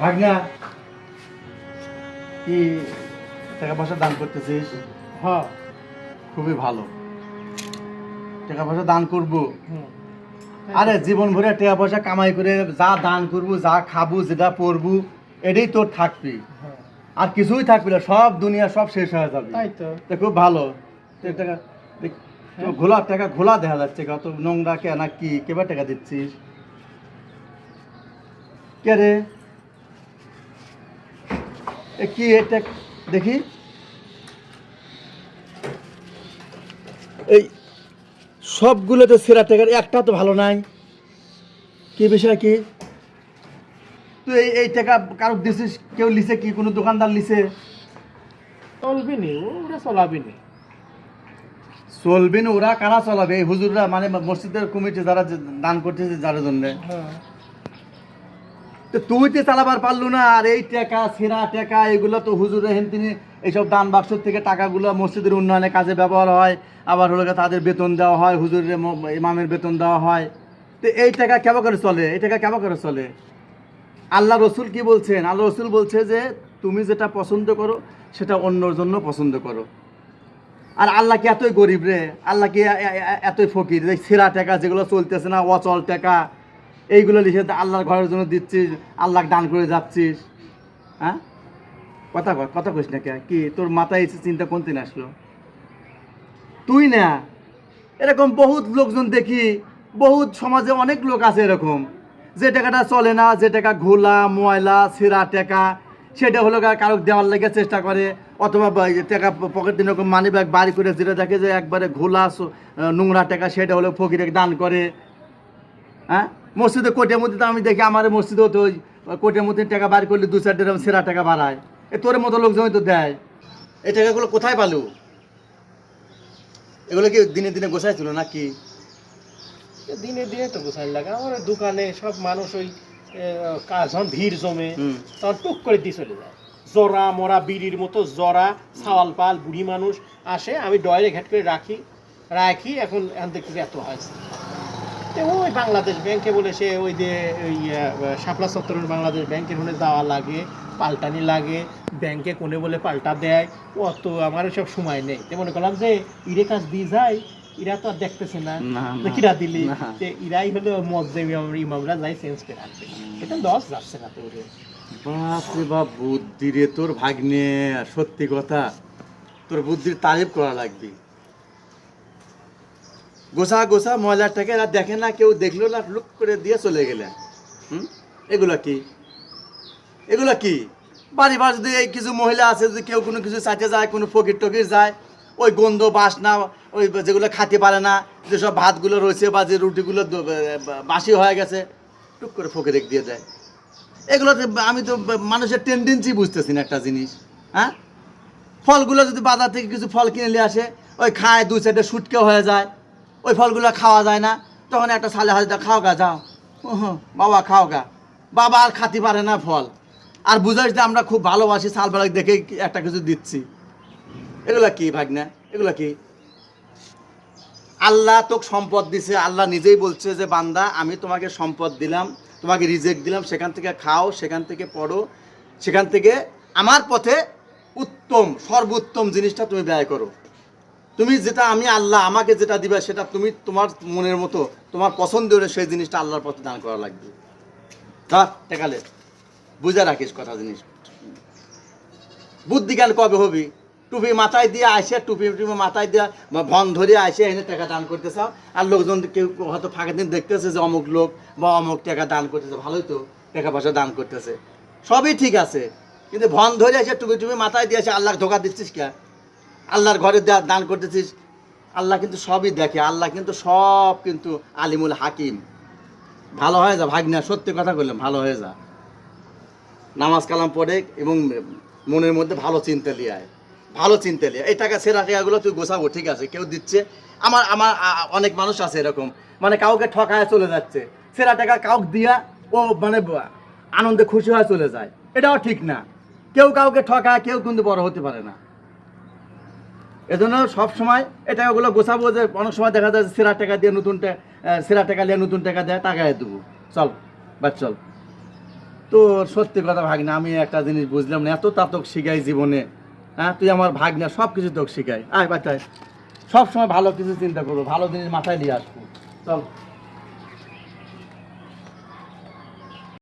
ভাগনা কি টাকা পয়সা দান করতেছিস? হ্যাঁ। খুবই ভালো। টাকা পয়সা দান করব। আরে জীবন ভরে টাকা পয়সা কামাই করে যা দান করব যা খাব যেটা পরবো এটাই তোর থাকবি। হ্যাঁ, আর কিছুই থাকবি না সব দুনিয়া সব শেষ হয়ে যাবে। তাই তো। খুব ভালো। টাকা ঘোলা টাকা ঘোলা দেখা যাচ্ছে কত নোংরা কে না কি কেবার টাকা দিচ্ছিস? কে রে? কি এটা দেখি? এই সবগুলো তো সেরা টাকার একটা তো ভালো নাই। কি বিষয় কি? তুই এই এই টাকা কারও দিছিস? কেউ লিছে কি? কোনো দোকানদার লিছে? চলবি নি ওরা চলাবি নি চলবে না ওরা কারা চলাবে? এই হুজুররা মানে মসজিদের কমিটি যারা দান করতেছে যার জন্য। হ্যাঁ। তো তুই তো চালাবার পারলু না, আর এই টাকা সেরা টাকা, এগুলো তো হুজুরে তিনি এইসব দান বাক্স থেকে টাকাগুলো মসজিদের উন্নয়নে কাজে ব্যবহার হয়, আবার হলো তাদের বেতন দেওয়া হয়, হুজুরের ইমামের বেতন দেওয়া হয়। তো এই টাকা কেমন করে চলে? এই টাকা কেমন করে চলে? আল্লাহ রসুল কি বলছেন? আল্লাহ রসুল বলছে যে, তুমি যেটা পছন্দ করো, সেটা অন্যর জন্য পছন্দ করো। আর আল্লাহ কি এতই গরিব রে? আল্লাহ কি এতই ফকির? সেরা টাকা যেগুলো চলতেছে না, অচল টাকা এইগুলো লিখে আল্লাহর ঘরের জন্য দিচ্ছিস আল্লাহ দান করে যাচ্ছিস। হ্যাঁ? কথা কথা কইস না কে? তোর মাথায় এসে চিন্তা কোন দিন আসলো? তুই না, এরকম বহুত লোকজন দেখি, বহুত সমাজে অনেক লোক আছে এরকম। যে টাকাটা চলে না, যে টাকা ঘোলা, ময়লা সেরা টাকা, সেটা হলো কারও দেওয়ার লেগে চেষ্টা করে, অথবা টাকা পকেট দিন মানি ব্যাগ বাড়ি করে যেটা দেখে যে একবারে ঘোলা নোংরা টাকা, সেটা হলো ফকিরে দান করে। হ্যাঁ? মসজিদে কোটের মধ্যে তো আমি দেখি আমার মসজিদেও তো ওই কোটের মধ্যে টাকা বার করলে দু চারটে এরকম সেরা টাকা বাড়ায়। এ তোর মতো লোকজন তো দেয়। এই টাকাগুলো কোথায় পালু? এগুলো কি দিনে দিনে গোছাইছিল নাকি? দিনে দিনে তো গোছাই লাগে। আমার দোকানে সব মানুষ ওই কাজ যখন ভিড় জমে। তখন টুক করে দিয়ে চলে যায়। জরা মরা বিড়ির মতো জরা সাওয়াল পাল বুড়ি মানুষ আসে আমি ডয়ারে ঘাট করে রাখি রাখি এখন এখন দেখতেছি এত হয়েছে। ওই বাংলাদেশ ব্যাংকে বলে সে ওই যে ওই শাপলা চত্বরের বাংলাদেশ ব্যাংকের ওখানে দেওয়া লাগে পাল্টানি লাগে ব্যাংকে কোনে বলে পাল্টা দেয় অত আমার সব সময় নেই। তো মনে করলাম যে ইরে কাজ দিয়ে যায় ইরা তো আর দেখতেছে না। না, কিরা দিলি? যে ইরাই হলো মজ্জে ইমামরা যাই চেঞ্জ করে আসবে এটা লস যাচ্ছে না তো বাপরে বাপ বুদ্ধি রে তোর ভাগ্নে সত্যি কথা তোর বুদ্ধির তারিফ করা লাগবে। গোসা গোসা ময়লাটাকে এরা দেখে না, কেউ দেখল না, লুক করে দিয়ে চলে গেলেন। হুম? এগুলো কি? এগুলো কি? বাড়ি বাড়ি যদি এই কিছু মহিলা আছে, যদি কেউ কোনো কিছু চাইতে যায়, কোনো ফকির টকির যায়, ওই গন্ধ, বাসনা, ওই যেগুলো খাতে পারে না যেসব ভাতগুলো রয়েছে বা যে রুটিগুলো বাসি হয়ে গেছে, টুক করে ফকিরে দিয়ে দেয়। এগুলোতে আমি তো মানুষের টেন্ডেন্সি বুঝতেছি না একটা জিনিস হ্যাঁ? ফলগুলো যদি বাজার থেকে কিছু ফল কিনে নিয়ে আসে, ওই খায়, দুই সাইডে শুটকে হয়ে যায়। ওই ফলগুলো খাওয়া যায় না। তখন একটা সালে হাজিটা খাও গা, যাও। বাবা, খাও গা। বাবা আর খাতে পারে না ফল। আর বুঝাইস যে আমরা খুব ভালোবাসি, সাল সালবেলা দেখে একটা কিছু দিচ্ছি। এগুলা কি ভাগনা? এগুলা কি? আল্লাহ তোকে সম্পদ দিছে। আল্লাহ নিজেই বলছে যে, বান্দা, আমি তোমাকে সম্পদ দিলাম, তোমাকে রিজেক্ট দিলাম। সেখান থেকে খাও, সেখান থেকে পড়ো। সেখান থেকে আমার পথে উত্তম, সর্বোত্তম জিনিসটা তুমি ব্যয় করো। তুমি যেটা আমি আল্লাহ আমাকে যেটা দিবে সেটা তুমি তোমার মনের মতো, তোমার পছন্দ হলে সেই জিনিসটা আল্লাহর পথে দান করা লাগবে। ধর টেকালে বুঝে রাখিস কথা জিনিস। বুদ্ধি জ্ঞান কবে হবি? টুপি মাথায় দিয়ে আসে, টুপি টুপি মাথায় দিয়ে ভন ধরে আসে, এনে টাকা দান করতে চাও। আর লোকজন কেউ হয়তো ফাঁকা দিন দেখতেছে যে অমুক লোক বা অমুক টাকা দান করতেছে। ভালোই তো, টাকা পয়সা দান করতেছে। সবই ঠিক আছে। কিন্তু ভন ধরে আসে, টুপি টুপি মাথায় দিয়ে আসে আল্লাহ ধোকা দিচ্ছিস কে? আল্লাহর ঘরে দান করতেছিস। আল্লাহ কিন্তু সবই দেখে। আল্লাহ কিন্তু সব কিন্তু আলিমুল হাকিম। ভালো হয়ে যা ভাগনা, সত্যি কথা বললাম, ভালো হয়ে যা। নামাজ কালাম পড়ে এবং মনের মধ্যে ভালো চিন্তা লিয়ে আয়। ভালো চিন্তা লিয়ে এই টাকা সেরা টাকাগুলো তুই গোছাবো, ঠিক আছে? কেউ দিচ্ছে। আমার আমার অনেক মানুষ আছে এরকম। মানে কাউকে ঠকায় চলে যাচ্ছে। সেরা টাকা কাউকে দিয়া ও মানে আনন্দে খুশি হয়ে চলে যায়। এটাও ঠিক না। কেউ কাউকে ঠকায়, কেউ কিন্তু বড় হতে পারে না। এজন্য সব সময় এই টাকাগুলো গোছাবো যে অনেক সময় দেখা যায় সেরা টাকা দিয়ে নতুন সেরা টাকা দিয়ে নতুন টাকা দেয় টাকায় দেবো। চল, বাদ চল। তো সত্যি কথা ভাগনা, আমি একটা জিনিস বুঝলাম না, এত তাতক শিখাই জীবনে। হ্যাঁ তুই আমার ভাগনা সব কিছু তোকে শিখাই। আয় বাচ্চায় সব সময় ভালো কিছু চিন্তা করব, ভালো জিনিস মাথায় নিয়ে আসব। চল।